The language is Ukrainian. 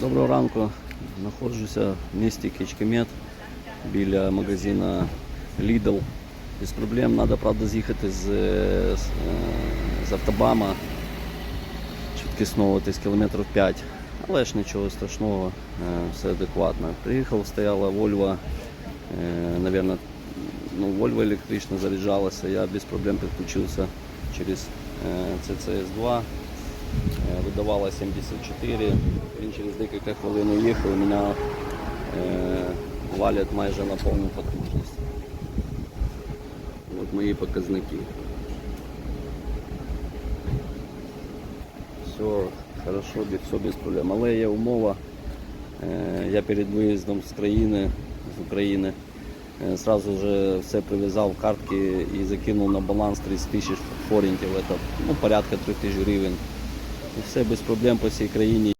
Доброго ранку. Знаходжуся в місті Кичкемет біля магазина Lidl. Без проблем. Треба, правда, з'їхати з, е, е, з автобама швидкісного десь кілометрів 5. Але ж нічого страшного, е, все адекватно. Приїхав, стояла е, наверное, ну, Volvo електрично заряджалася, я без проблем підключився через е, CCS2. Видавала 74, він через декілька хвилин уїхав, у мене е, валять майже на повну потужність. От мої показники. Все хорошо, все без проблем. Але є умова. Е, Я перед виїздом з країни, з України, е, сразу же все прив'язав картки і закинув на баланс 30 тисяч форінтів, ну, порядка 3 тисяч гривень. Все без проблем по всій країні.